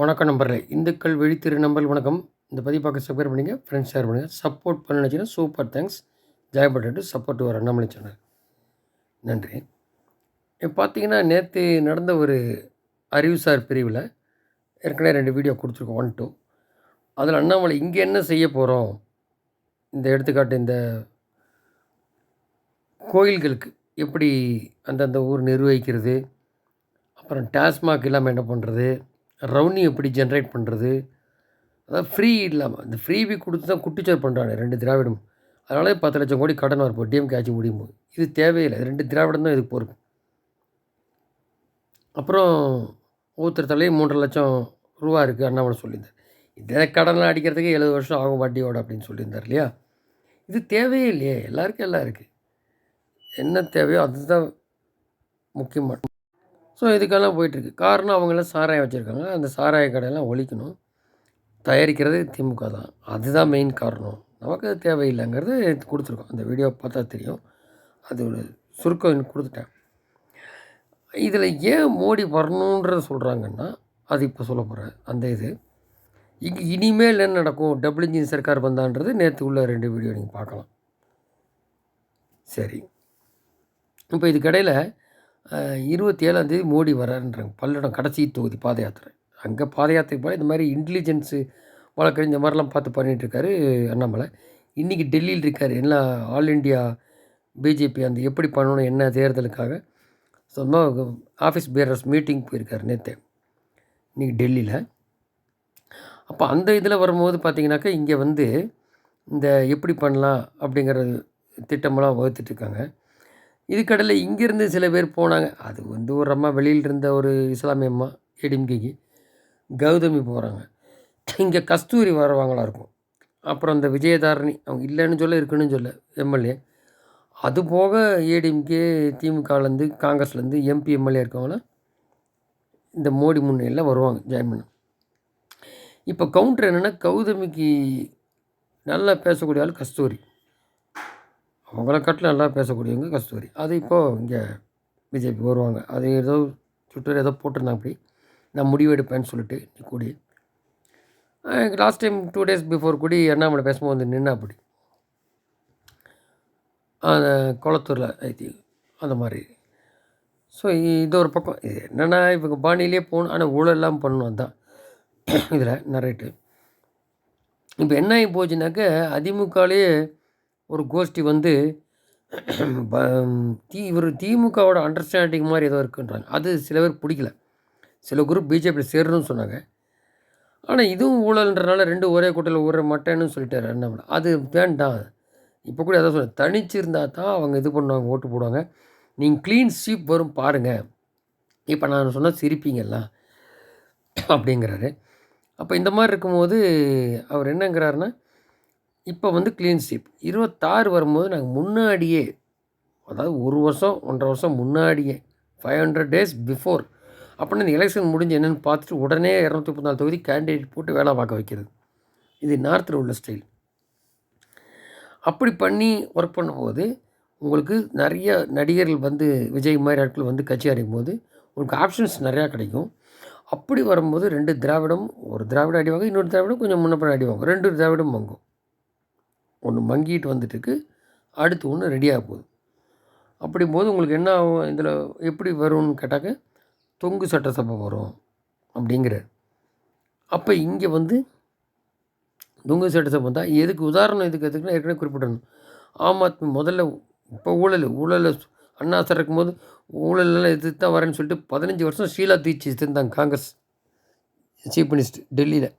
வணக்கம் நம்பரில் இந்துக்கள் விழித்திரு நம்பர் வணக்கம். இந்த பதிவு பார்க்க சப்ஸ்கிரைப் பண்ணிங்க ஃப்ரெண்ட்ஸ் ஷேர் பண்ணுங்கள் சப்போர்ட் பண்ண சூப்பர் தேங்க்ஸ் ஜெயப்பட்டு சப்போர்ட் வர அண்ணாமலை சேனல் நன்றி. இப்போ பார்த்தீங்கன்னா நேற்று நடந்த ஒரு அறிவுசார் பிரிவில் ஏற்கனவே ரெண்டு வீடியோ கொடுத்துருக்கோம் ஒன் டூ அதில் அண்ணாமலை இங்கே என்ன செய்ய போகிறோம் இந்த எடுத்துக்காட்டு இந்த கோயில்களுக்கு எப்படி அந்தந்த ஊர் நிர்வகிக்கிறது? அப்புறம் டாஸ்மாக் இல்லாமல் என்ன பண்ணுறது ரவுனி எப்படி ஜென்ரேட் பண்ணுறது அதான் ஃப்ரீ இல்லாமல் இந்த ஃப்ரீவி கொடுத்து தான் குட்டிச்சோர் பண்ணுறாங்க ரெண்டு திராவிடம். அதனாலே பத்து லட்சம் கோடி கடன் வரப்போ டிஎம்கே ஆட்சி முடியும் போது. இது தேவையில்லை ரெண்டு திராவிடம் தான் இதுக்கு பொறுப்பு. அப்புறம் ஒவ்வொருத்தர் தலையும் மூன்றரை லட்சம் ரூபா இருக்குது அண்ணாமலை சொல்லியிருந்தார். இதே கடன்லாம் அடிக்கிறதுக்கு எழுபது வருஷம் ஆகும் வட்டியோட அப்படின்னு சொல்லியிருந்தார் இல்லையா? இது தேவையே இல்லையே எல்லாருக்கும் எல்லாம் இருக்குது என்ன தேவையோ அதுதான் முக்கியமான ஸோ இதுக்கெல்லாம் போயிட்டுருக்கு. காரணம் அவங்களாம் சாராயம் வச்சுருக்காங்க. அந்த சாராய கடையெல்லாம் ஒழிக்கணும். தயாரிக்கிறது திமுக தான். அதுதான் மெயின் காரணம். நமக்கு அது தேவையில்லைங்கிறது கொடுத்துருக்கோம். அந்த வீடியோ பார்த்தா தெரியும். அது ஒரு சுருக்கம் கொடுத்துட்டேன். இதில் ஏன் மோடி வரணுன்றத சொல்கிறாங்கன்னா அது இப்போ சொல்ல போகிறேன் அந்த இது. இங்கே இனிமேல் என்ன நடக்கும்? டபுள் இன்ஜின் சர்க்கார் வந்தான்றது நேற்று உள்ள ரெண்டு வீடியோ நீங்கள் பார்க்கலாம். சரி. இப்போ இதுக்கடையில் இருபத்தி ஏழாந்தேதி மோடி வராருன்றாங்க பல்லடம் கடைசி தொகுதி பாத யாத்திரை அங்கே பாத யாத்திரை போல இந்த மாதிரி இன்டெலிஜென்ஸு வழக்கறிஞர் இந்த மாதிரிலாம் பார்த்து பண்ணிகிட்ருக்காரு அண்ணாமலை. இன்றைக்கி டெல்லியில் இருக்கார். எல்லாம் ஆல் இண்டியா பிஜேபி அந்த எப்படி பண்ணணும் என்ன தேர்தலுக்காக? சொந்தமாக ஆஃபீஸ் பேரர்ஸ் மீட்டிங் போயிருக்கார் நேற்று இன்றைக்கி டெல்லியில். அப்போ அந்த இதில் வரும்போது பார்த்திங்கனாக்கா இங்கே வந்து இந்த எப்படி பண்ணலாம் அப்படிங்கிற திட்டமெல்லாம் வகுத்துட்ருக்காங்க இதுக்கடையில் இங்கேருந்து சில பேர் போனாங்க. அது வந்து ஒரு அம்மா வெளியில் இருந்த ஒரு இஸ்லாமிய அம்மா ஏடிஎம்கேக்கு. கௌதமி போகிறாங்க இங்கே கஸ்தூரி வரவாங்களா இருக்கும். அப்புறம் இந்த விஜயதாரணி அவங்க இல்லைன்னு சொல்ல இருக்குன்னு சொல்ல எம்எல்ஏ. அது போக ஏடிஎம்கே திமுகலேருந்து காங்கிரஸ்லேருந்து எம்பி எம்எல்ஏ இருக்கவங்களாம் இந்த மோடி முன்னிலையில் வருவாங்க ஜாயின் பண்ண. இப்போ கவுண்டர் என்னென்னா கௌதமிக்கு நல்லா பேசக்கூடிய ஆள் கஸ்தூரி. அவங்கள கட்டில் நல்லா பேசக்கூடியவங்க கஸ்தூரி. அது இப்போது இங்கே பிஜேபி வருவாங்க. அது ஏதோ ட்விட்டர் ஏதோ போட்டிருந்தாங்க அப்படி. நான் முடிவு எடுப்பேன்னு சொல்லிட்டு கூடி. Last time two days before கூடி அண்ணாமலை பேசும்போது வந்து நின்னா அப்படி. அந்த குளத்தூரில் ஐத்தி அந்த மாதிரி. ஸோ இது ஒரு பக்கம். இது என்னென்னா இவங்க பாணியிலே போகணும். ஆனால் ஊழலாம் பண்ணணும். அதுதான் இதில் நிறையட்டு இப்போ என்ன ஆகி போச்சுனாக்க அதிமுகலேயே ஒரு கோஷ்டி வந்து தி இவர் திமுகவோட அண்டர்ஸ்டாண்டிங் மாதிரி ஏதோ இருக்குன்றாங்க. அது சில பேர் பிடிக்கல. சில குரூப் பிஜேபியில் சேரணும்னு சொன்னாங்க. ஆனால் இதுவும் ஊழல்ன்றனால ரெண்டு ஒரே கூட்டத்தில் ஊற மாட்டேன்னு சொல்லிட்டாரு அண்ணாமலை. அது வேண்டாம். இப்போ கூட எதாவது சொல்ல தனிச்சு இருந்தால் தான் அவங்க இது பண்ணுவாங்க ஓட்டு போடுவாங்க. நீங்கள் க்ளீன் ஸ்வீப் வரும் பாருங்கள் இப்போ நான் சொன்னால் சிரிப்பீங்கல்லாம் அப்படிங்கிறாரு. அப்போ இந்த மாதிரி இருக்கும்போது அவர் என்னங்கிறாருன்னா இப்போ வந்து க்ளீன் ஸ்வீப் இருபத்தாறு வரும்போது நாங்கள் முன்னாடியே அதாவது ஒரு வருஷம் ஒன்றரை வருஷம் முன்னாடியே ஃபைவ் ஹண்ட்ரட் டேஸ் பிஃபோர் அப்படின்னு இந்த எலெக்ஷன் முடிஞ்சு என்னென்னு பார்த்துட்டு உடனே இரநூத்தி முப்பத்தி நாலு தொகுதி கேண்டிடேட் போட்டு வேலை பார்க்க வைக்கிறது. இது நார்த்தில் உள்ள ஸ்டைல் அப்படி பண்ணி ஒர்க் பண்ணும்போது உங்களுக்கு நிறைய நடிகர்கள் வந்து விஜய் மாதிரி ஆட்கள் வந்து கட்சி அடையும் போது உங்களுக்கு ஆப்ஷன்ஸ் நிறையா கிடைக்கும். அப்படி வரும்போது ரெண்டு திராவிடம் ஒரு திராவிடம் அடிவாங்க இன்னொரு திராவிடம் கொஞ்சம் முன்னப்பட அடிவாங்க ரெண்டு திராவிடம் வாங்கும். ஒன்று மங்கிட்டு வந்துட்டுருக்கு. அடுத்து ஒன்று ரெடியாக போகுது. அப்படிங்கும்போது உங்களுக்கு என்ன ஆகும்? இதில் எப்படி வரும்னு கேட்டாக்க தொங்கு சட்டசபை வரும் அப்படிங்கிறார். அப்போ இங்கே வந்து தொங்கு சட்டசபை வந்தால் எதுக்கு உதாரணம் எதுக்கு எதுக்குன்னா ஏற்கனவே குறிப்பிடணும் ஆம் ஆத்மி முதல்ல இப்போ ஊழல் ஊழலை அண்ணா சார் இருக்கும்போது ஊழலெல்லாம் எதிர்த்து தான் வரேன்னு சொல்லிட்டு பதினஞ்சு வருஷம் ஷீலா தீட்சி இருந்தாங்க காங்கிரஸ். சீஃப் மினிஸ்டர் டெல்லியில்.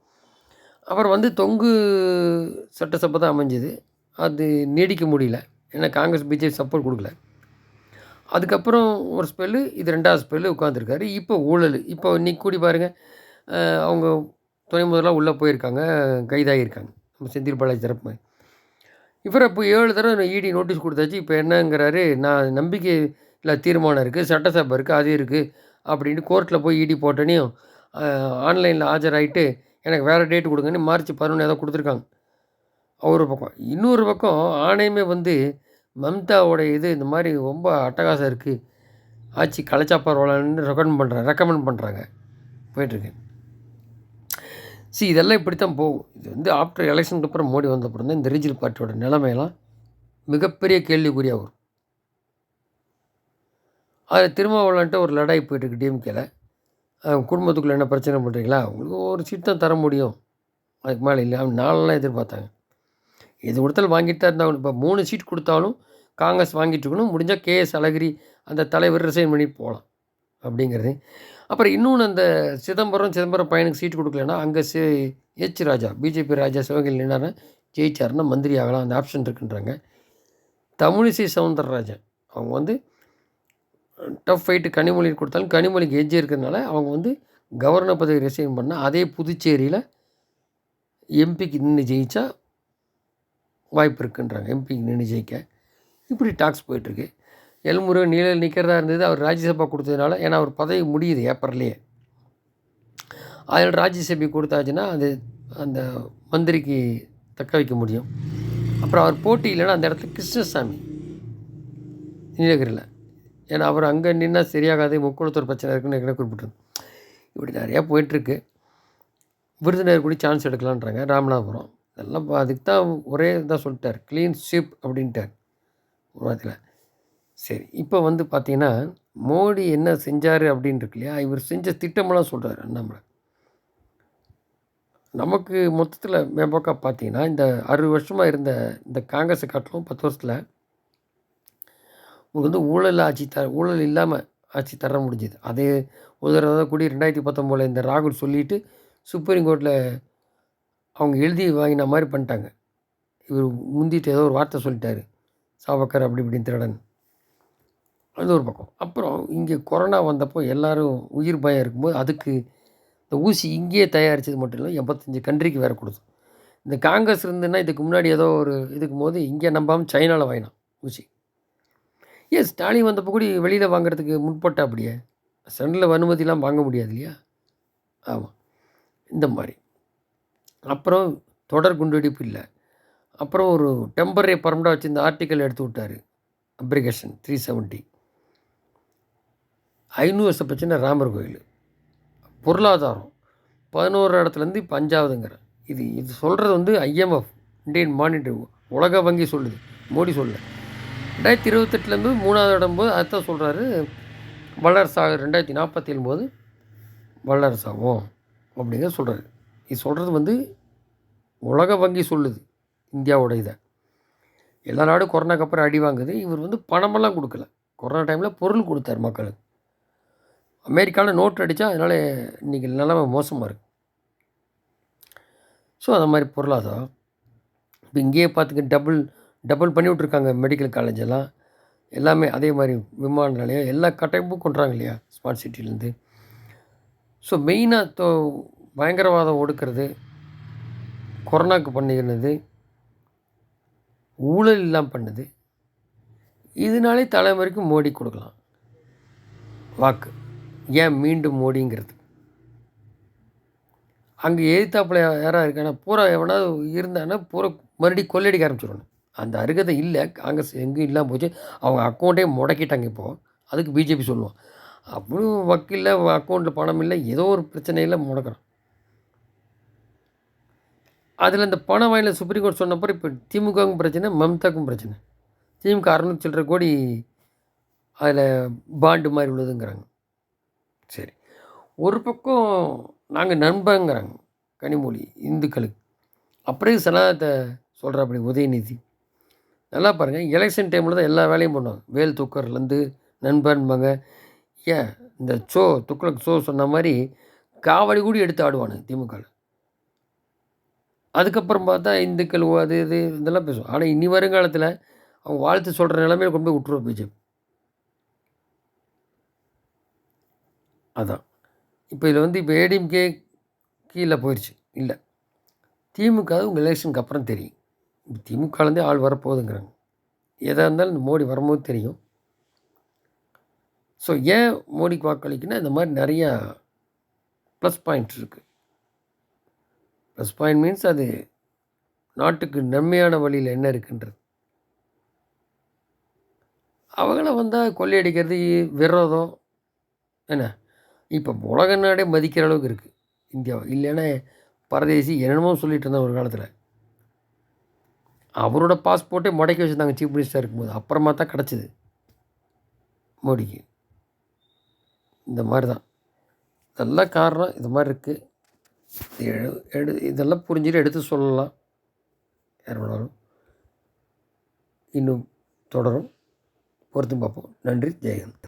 அப்புறம் வந்து தொங்கு சட்டசபை தான் அமைஞ்சது. அது நீடிக்க முடியல. ஏன்னா காங்கிரஸ் பிஜேபி சப்போர்ட் கொடுக்கல. அதுக்கப்புறம் ஒரு ஸ்பெல்லு இது ரெண்டாவது ஸ்பெல்லு உட்காந்துருக்காரு இப்போ ஊழல். இப்போ இன்றைக்கி கூடி பாருங்கள் அவங்க துணை முதலாக உள்ளே போயிருக்காங்க கைதாகியிருக்காங்க. நம்ம செந்தில் பாலாஜி தரப்பு இவர் இப்போ ஏழு தடவை இடி நோட்டீஸ் கொடுத்தாச்சு. இப்போ என்னங்கிறாரு நான் நம்பிக்கை இல்லை தீர்மானம் இருக்குது சட்டசபை இருக்குது அது இருக்குது அப்படின்ட்டு கோர்ட்டில் போய் இடி போட்டனையும் ஆன்லைனில் ஆஜராகிட்டு எனக்கு வேறு டேட்டு கொடுங்கன்னு மார்ச் பதினொன்று ஏதோ கொடுத்துருக்காங்க. ஒரு பக்கம். இன்னொரு பக்கம் ஆணையமே வந்து மம்தாவோடைய இது இந்த மாதிரி ரொம்ப அட்டகாசம் இருக்குது ஆச்சு கலைச்சா பரவாயில்லன்னு ரெக்கமெண்ட் பண்ணுறாங்க ரெக்கமெண்ட் பண்ணுறாங்க போயிட்டுருக்கு. சி இதெல்லாம் இப்படி தான் போகும். இது வந்து ஆஃப்டர் எலெக்ஷனுக்கு அப்புறம் மோடி வந்த அப்புறம் தான் இந்த ரீஜனல் பார்ட்டியோட நிலைமையெல்லாம் மிகப்பெரிய கேள்விக்குறியாக வரும். அதில் திருமாவளவன்ட்டு ஒரு லடாய் போயிட்டுருக்கு டிஎம்கேல குடும்பத்துக்குள்ளே என்ன பிரச்சனை பண்ணுறீங்களா உங்களுக்கு ஒரு சீட் தான் தர முடியும். அதுக்கு மேலே இல்லை. அவங்க நாலெல்லாம் எதிர்பார்த்தாங்க. எது கொடுத்தாலும் வாங்கிட்டு தான் இருந்தாங்க இப்போ மூணு சீட் கொடுத்தாலும் காங்கிரஸ் வாங்கிட்டு இருக்கணும். முடிஞ்சால் கேஎஸ் அழகிரி அந்த தலைவர் ரிசைன் பண்ணி போகலாம் அப்படிங்கிறது. அப்புறம் இன்னொன்று அந்த சிதம்பரம் சிதம்பரம் பையனுக்கு சீட் கொடுக்கலன்னா அங்கே C H Raja BJP Raja Sivaganga நின்னாரா ஜெயிச்சாருன்னா மந்திரி ஆகலாம். அந்த ஆப்ஷன் இருக்குன்றாங்க. தமிழிசை சவுந்தரராஜன். அவங்க வந்து டஃப் ஃபைட்டு கனிமொழி கொடுத்தாலும் கனிமொழிக்கு எஜ்ஜி இருக்கிறதுனால அவங்க வந்து கவர்னர் பதவி ரிசைன் பண்ணால் அதே புதுச்சேரியில் எம்பிக்கு நின்று ஜெயித்தா வாய்ப்பு இருக்குன்றாங்க. எம்பிக்கு நின்று ஜெயிக்க. இப்படி டாக்ஸ் போயிட்டுருக்கு. எல்முருகன் நீழல் நிற்கிறதா இருந்தது. அவர் ராஜ்யசபா கொடுத்ததுனால ஏன்னா அவர் பதவி முடியுது ஏப்ரல்லையே அதில் ராஜ்யசபை கொடுத்தாச்சுன்னா அது அந்த மந்திரிக்கு தக்க வைக்க முடியும். அப்புறம் அவர் போட்டி இல்லைன்னா அந்த இடத்துல கிருஷ்ணசாமி. நீலகிரியில் ஏன்னா அவர் அங்கே நின்னா சரியாகாது முக்குளத்தூர் பிரச்சனை இருக்குன்னு ஏற்கனவே குறிப்பிட்டிருந்தேன் இப்படி நிறையா போயிட்டுருக்கு. விருதுநகர் கூட சான்ஸ் எடுக்கலான்றாங்க ராமநாதபுரம். இதெல்லாம் அதுக்கு தான் ஒரே இதாக சொல்லிட்டார் க்ளீன் ஷிப் அப்படின்ட்டார் ஒரு வாரத்தில் சரி இப்போ வந்து பார்த்தீங்கன்னா மோடி என்ன செஞ்சார் அப்படின்னு இருக்கு இல்லையா? இவர் செஞ்ச திட்டமெல்லாம் சொல்கிறார் அண்ணாமலை. நமக்கு மொத்தத்தில் மேம்போக்காக பார்த்தீங்கன்னா இந்த அறுபது வருஷமாக இருந்த இந்த காங்கிரஸை காட்டிலும் பத்து வருஷத்தில் உங்களுக்கு வந்து ஊழல் ஆட்சி த ஊழல் இல்லாமல் ஆட்சி தர முடிஞ்சுது. அதே ஒரு தடவை கூடி ரெண்டாயிரத்தி பத்தொம்போதில் இந்த ராகுல் சொல்லிட்டு சுப்ரீம் கோர்ட்டில் அவங்க எழுதி வாங்கின மாதிரி பண்ணிட்டாங்க. இவர் முந்திட்டு ஏதோ ஒரு வார்த்தை சொல்லிட்டாரு. சாவக்கர் அப்படி இப்படின்னு திருடன். அது ஒரு பக்கம். அப்புறம் இங்கே கொரோனா வந்தப்போ எல்லோரும் உயிர் பயம் இருக்கும்போது அதுக்கு இந்த ஊசி இங்கேயே தயாரித்தது மட்டும் இல்லை எண்பத்தஞ்சு கண்ட்ரிக்கு வேறு கொடுத்தோம். இந்த காங்கிரஸ் இருந்துன்னா இதுக்கு முன்னாடி ஏதோ ஒரு இதுக்கும் போது இங்கே நம்பாமல் சைனாவில் வாங்கினான் ஊசி. ஏன் ஸ்டாலின் வந்தப்போ கூட வெளியில் வாங்குறதுக்கு முற்பட்ட அப்படியே? சென்ட்ரல் அனுமதிலாம் வாங்க முடியாது இல்லையா? ஆமாம் இந்த மாதிரி. அப்புறம் தொடர் குண்டுவெடிப்பு இல்லை. அப்புறம் ஒரு டெம்பரரி பர்மனெண்டாக வச்சு இந்த ஆர்டிக்கல் எடுத்து விட்டார். அப்ரிகேஷன் த்ரீ செவன்ட்டி ஐநூறு வருஷ பிரச்சனை ராமர் கோயில். பொருளாதாரம். பதினோரு இடத்துலேருந்து இப்போ அஞ்சாவதுங்கிறேன் இது இது சொல்கிறது வந்து ஐஎம்எஃப் இந்தியன் மானிட்டரி உலக வங்கி சொல்லுது. மோடி சொல்லலை. ரெண்டாயிரத்தி இருபத்தெட்டுலேருந்து மூணாவது இடம்போது அதுதான் சொல்கிறாரு வல்லரசாக ரெண்டாயிரத்தி நாற்பத்தி ஏழு போது வல்லரசாகும் அப்படிங்கிற சொல்கிறாரு. இது சொல்கிறது வந்து உலக வங்கி சொல்லுது இந்தியாவோட இதை. எல்லா நாடும் கொரோனாக்கு அப்புறம் அடி வாங்குது இவர் வந்து பணமெல்லாம் கொடுக்கல. கொரோனா டைமில் பொருள் கொடுத்தாரு மக்களுக்கு. அமெரிக்காவில் நோட் அடித்தா அதனால் இன்றைக்கி நிலைமை மோசமாக இருக்குது ஸோ அந்த மாதிரி பொருளாதாரம். இப்போ இங்கேயே பார்த்துக்க டபுள் டபுள் பண்ணி விட்ருக்காங்க மெடிக்கல் காலேஜ் எல்லாம். எல்லாமே அதே மாதிரி விமான நிலையம் எல்லா கட்டமைப்பும் கொண்டுறாங்க இல்லையா? ஸ்மார்ட் சிட்டிலேருந்து ஸோ மெயினாக தோ பயங்கரவாதம் ஒடுக்கிறது கொரோனாக்கு பண்ணிக்கிறது ஊழல் இல்லாமல் பண்ணுது. இதனாலே தலைமுறைக்கு மோடி கொடுக்கலாம். வாக்கு. ஏன் மீண்டும் மோடிங்கிறது? அங்கே எதிர்த்தாப்புல யாராக இருக்கானா? பூரா எவனாவது இருந்தானா பூரா மறுபடியும் கொள்ளடிக்க ஆரம்பிச்சிடணும் அந்த அருகதை இல்லை. காங்கிரஸ் எங்கேயும் இல்லாமல் போச்சு. அவங்க அக்கௌண்ட்டே முடக்கிட்டாங்க இப்போது அதுக்கு பிஜேபி சொல்லுவோம் அப்படியும் வக்கீல்ல அக்கௌண்ட்டில் பணம் இல்லை. ஏதோ ஒரு பிரச்சனையில் முடக்கிறோம் அதில் இந்த பணம் வாயில சுப்ரீம் கோர்ட் சொன்னப்போ இப்போ திமுகவுக்கும் பிரச்சனை மம்தாக்கும் பிரச்சனை. திமுக அறுநூத்தி சில்லற கோடி அதில் பாண்டு மாதிரி உள்ளதுங்கிறாங்க. சரி. ஒரு பக்கம் நாங்கள் நண்பங்கிறாங்க கனிமொழி இந்துக்களுக்கு. அப்படியே சனாதத்தை சொல்கிற அப்படி உதயநிதி. நல்லா பாருங்கள் எலெக்ஷன் டைமில் தான் எல்லா வேலையும் பண்ணுவாங்க. வேல் தூக்கர்லேருந்து நண்பன்பாங்க ஏன் இந்த சோ துக்ளக் சோ சொன்ன மாதிரி காவடி கூடி எடுத்து ஆடுவானுங்க திமுகவில் அதுக்கப்புறம் பார்த்தா இந்துக்கள் அது இது இதெல்லாம் பேசுவோம் ஆனால் இனி வருங்காலத்தில் அவங்க வாழ்த்து சொல்கிற நிலைமையில கொண்டு போய் விட்டுருவோம் பிஜேபி. அதான். இப்போ இதில் வந்து இப்போ ஏடிஎம்கே கீழே போயிடுச்சு இல்லை. திமுக உங்கள் எலெக்ஷனுக்கு அப்புறம் தெரியும். திமுகலேருந்தே ஆள் வரப்போகுதுங்கிறாங்க. எதாக இருந்தாலும் இந்த மோடி வரும்போது தெரியும். ஸோ ஏன் மோடிக்கு வாக்களிக்குன்னா இந்த மாதிரி நிறையா ப்ளஸ் பாயிண்ட்ஸ் இருக்குது ப்ளஸ் பாயிண்ட் மீன்ஸ் அது நாட்டுக்கு நன்மையான வழியில் என்ன இருக்குன்றது. அவங்கள வந்தால் கொள்ளையடிக்கிறது விரோதம். என்ன? இப்போ உலக நாடே மதிக்கிற அளவுக்கு இருக்குது இந்தியாவை. இல்லைன்னா பரதேசி என்னென்னமோ சொல்லிட்டு இருந்தேன் ஒரு காலத்தில். அவரோட பாஸ்போர்ட்டே முடக்கி வச்சுருந்தாங்க சீஃப் மினிஸ்டர் இருக்கும்போது. அப்புறமா தான் கிடச்சிது. மோடிக்கு. இந்த மாதிரி தான் இதெல்லாம் காரணம் இது மாதிரி இருக்குது எழு எடு இதெல்லாம் புரிஞ்சுட்டு எடுத்து சொல்லலாம். யார் இன்னும் தொடரும். பொறுத்து பார்ப்போம். நன்றி. ஜெயஹிந்த்